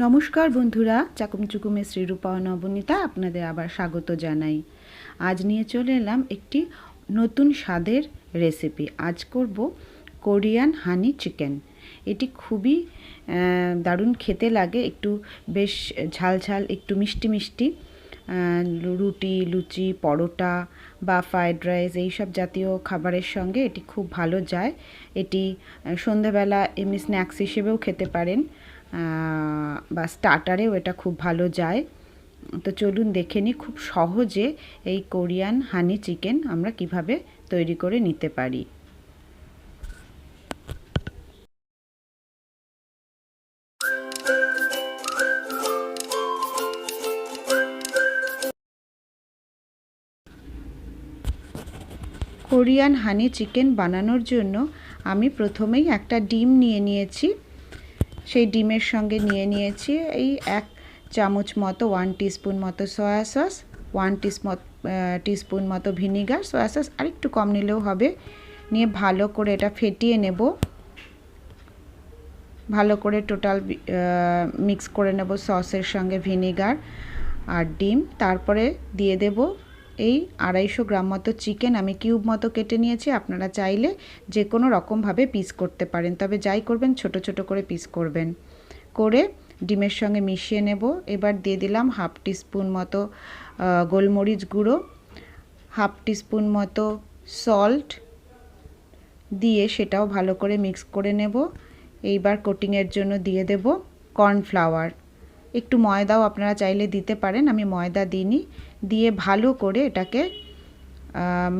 নমস্কার বন্ধুরা চাকুম চুকুমে শ্রীরূপা ও নবনীতা আপনাদের আবার স্বাগত জানাই। আজ নিয়ে চলে এলাম একটি নতুন স্বাদের রেসিপি আজ করব কোরিয়ান হানি চিকেন। এটি খুবই দারুণ খেতে লাগে একটু বেশ ঝাল ঝাল একটু মিষ্টি মিষ্টি। রুটি লুচি পরোটা বা ফ্রায়েড রাইস এইসব জাতীয় খাবারের সঙ্গে এটি খুব ভালো যায়। এটি আহ, সন্ধেবেলা এমনি স্ন্যাক্স হিসেবেও খেতে পারেন। বা স্টার্টারেও এটা খুব ভালো যায়। তো চলুন দেখে নিই খুব সহজে এই কোরিয়ান হানি চিকেন আমরা কীভাবে তৈরি করে নিতে পারি। কোরিয়ান হানি চিকেন বানানোর জন্য আমি প্রথমেই একটা ডিম নিয়ে নিয়েছি। সেই ডিমের সঙ্গে নিয়ে নিয়েছি এই এক চামচ মতো ওয়ান টিস্পুন মতো সয়া সস ওয়ান টিস্পুন মতো ভিনিগার সয়া সস আর একটু কম নিলেও হবে। নিয়ে ভালো করে এটা ফেটিয়ে নেব। ভালো করে টোটাল মিক্স করে নেব সসের সঙ্গে ভিনিগার আর ডিম। তারপরে দিয়ে দেব এই আড়াইশো গ্রাম মতো চিকেন আমি কিউব মতো কেটে নিয়েছি। আপনারা চাইলে যে কোনো রকমভাবে পিস করতে পারেন। তবে যাই করবেন, ছোট ছোট করে পিস করবেন। করে ডিমের সঙ্গে মিশিয়ে নেব। এবার দিয়ে দিলাম হাফ টিস্পুন মতো গোলমরিচ গুঁড়ো, হাফ টিস্পুন মতো সল্ট। দিয়ে সেটাও ভালো করে মিক্স করে নেব। এইবার কোটিংয়ের জন্য দিয়ে দেব কর্নফ্লাওয়ার। একটু ময়দাও আপনারা চাইলে দিতে পারেন, আমি ময়দা দিইনি। দিয়ে ভালো করে এটাকে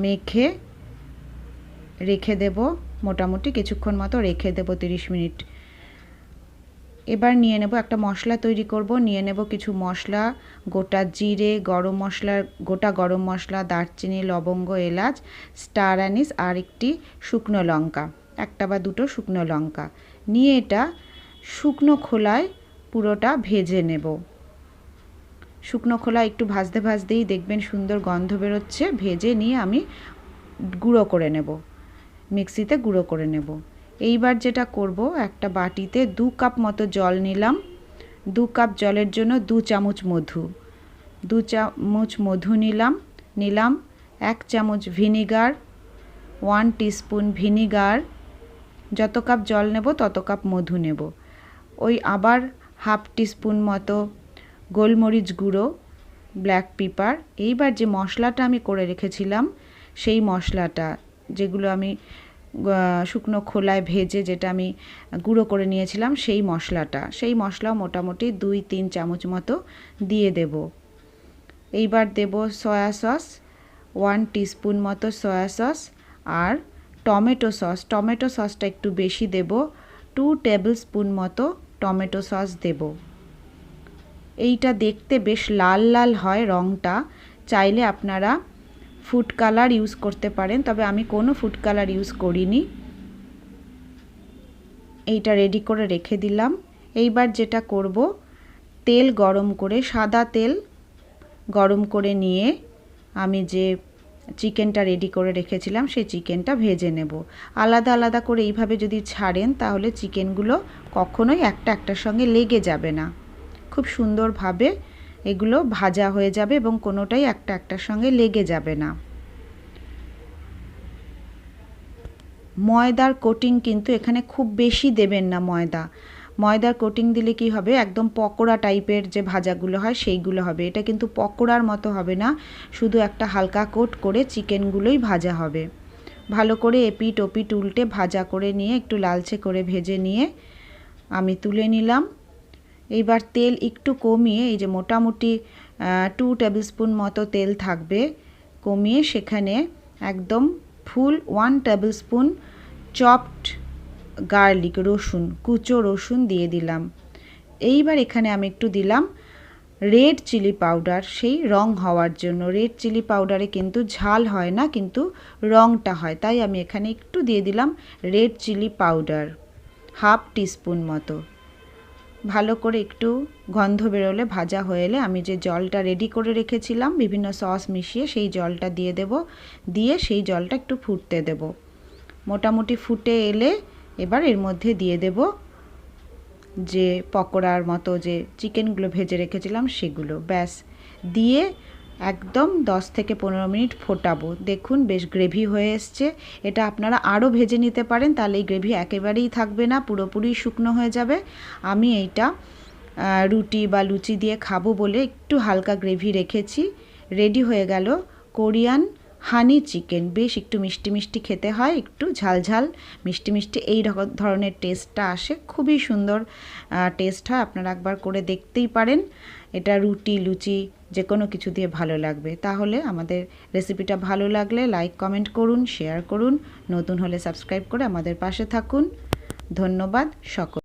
মেখে রেখে দেব, মোটামুটি কিছুক্ষণ মতো রেখে দেব তিরিশ মিনিট। এবার নিয়ে নেব একটা মশলা তৈরি করব, নিয়ে নেব কিছু মশলা, গোটা জিরে, গরম মশলা গোটা গরম মশলা, দারচিনি, লবঙ্গ, এলাচ, স্টার অ্যানিস, আর একটি শুকনো লঙ্কা, একটা বা দুটো শুকনো লঙ্কা। নিয়ে এটা শুকনো খোলায় পুরোটা ভেজে নেব। শুকনো খোলা একটু ভাজতে ভাজতেই দেখবেন সুন্দর গন্ধ বেরোচ্ছে। ভেজে নিয়ে আমি গুঁড়ো করে নেব। মিক্সিতে গুঁড়ো করে নেব। এইবার যেটা করব, একটা বাটিতে দু কাপ মতো জল নিলাম। দু কাপ জলের জন্য দু চামচ মধু। দু চামচ মধু নিলাম। নিলাম এক চামচ ভিনিগার, ওয়ান টিস্পুন ভিনিগার। যত কাপ জল নেব, তত কাপ মধু নেব। ওই আবার হাফ টিস্পুন মতো গোলমরিচ গুঁড়ো, ব্ল্যাক পেপার। এইবার যে মশলাটা আমি করে রেখেছিলাম, সেই মশলাটা, যেগুলো আমি শুকনো খোলায় ভেজে যেটা আমি গুঁড়ো করে নিয়েছিলাম, সেই মশলাটা। সেই মশলাও মোটামুটি দুই, তিন চামচ মতো দিয়ে দেব। এইবার দেব সয়া সস, ওয়ান টিস্পুন মতো সয়া সস আর টমেটো সস। টমেটো সসটা একটু বেশি দেব, টু টেবিল স্পুন মতো টমেটো সস দেব। এইটা দেখতে বেশ লাল লাল হয় রঙটা চাইলে আপনারা ফুড কালার ইউজ করতে পারেন, তবে আমি কোনো ফুড কালার ইউজ করিনি। এইটা রেডি করে রেখে দিলাম। এইবার যেটা করব, তেল গরম করে, সাদা তেল গরম করে নিয়ে আমি যে চিকেনটা রেডি করে রেখেছিলাম, সেই চিকেনটা ভেজে নেব। আলাদা আলাদা করে এইভাবে যদি ছাড়েন, তাহলে চিকেনগুলো কখনোই একটা একটার সঙ্গে লেগে যাবে না। খুব সুন্দরভাবে এগুলো ভাজা হয়ে যাবে এবং কোনোটাই একটা একটার সঙ্গে লেগে যাবে না। ময়দার কোটিং কিন্তু এখানে খুব বেশি দেবেন না ময়দা। ময়দার কোটিং দিলে কি হবে? একদম পকোড়া টাইপের যে ভাজাগুলো হয়, সেইগুলো হবে। এটা কিন্তু পকোড়ার মতো হবে না। শুধু একটা হালকা কোট করে চিকেনগুলোই ভাজা হবে। ভালো করে এপিট ওপিট উল্টে ভাজা করে নিয়ে একটু লালচে করে ভেজে নিয়ে আমি তুলে নিলাম। এইবার তেল একটু কমিয়ে, এই যে মোটামুটি টু টেবিল স্পুন মতো তেল থাকবে, কমিয়ে সেখানে একদম full one tablespoon chopped garlic রসুন, কুচো রসুন দিয়ে দিলাম। এইবার এখানে আমি একটু দিলাম রেড চিলি পাউডার। সেই রং হওয়ার জন্য রেড চিলি পাউডারে কিন্তু ঝাল হয় না, কিন্তু রংটা হয়। তাই আমি এখানে একটু দিয়ে দিলাম red chilli powder, half teaspoon মতো। ভালো করে একটু গন্ধ বেরোলে ভাজা হয়ে এলে আমি যে জলটা রেডি করে রেখেছিলাম, বিভিন্ন সস মিশিয়ে সেই জলটা দিয়ে দেব। দিয়ে সেই জলটা একটু ফুটতে দেব। মোটামুটি ফুটে এলে এবার এর মধ্যে দিয়ে দেব যে পকোড়ার মতো যে চিকেনগুলো ভেজে রেখেছিলাম সেগুলো। ব্যাস, দিয়ে একদম 10 থেকে পনেরো মিনিট ফোটাবো। দেখুন, বেশ গ্রেভি হয়ে এসছে। এটা আপনারা আরও ভেজে নিতে পারেন, তাহলে এই গ্রেভি একেবারেই থাকবে না, পুরোপুরি শুকনো হয়ে যাবে। আমি এইটা রুটি বা লুচি দিয়ে খাব বলে একটু হালকা গ্রেভি রেখেছি। রেডি হয়ে গেল কোরিয়ান হানি চিকেন। বেশ একটু মিষ্টি মিষ্টি খেতে হয়, একটু ঝাল ঝাল, মিষ্টি মিষ্টি এই ধরনের টেস্টটা আসে। খুবই সুন্দর টেস্ট হয়, আপনারা একবার করে দেখতেই পারেন। এটা রুটি, লুচি যে কোনো কিছু দিয়ে ভালো লাগবে। তাহলে আমাদের রেসিপিটা ভালো লাগলে লাইক কমেন্ট করুন শেয়ার করুন, নতুন হলে সাবস্ক্রাইব করে আমাদের পাশে থাকুন। ধন্যবাদ সকল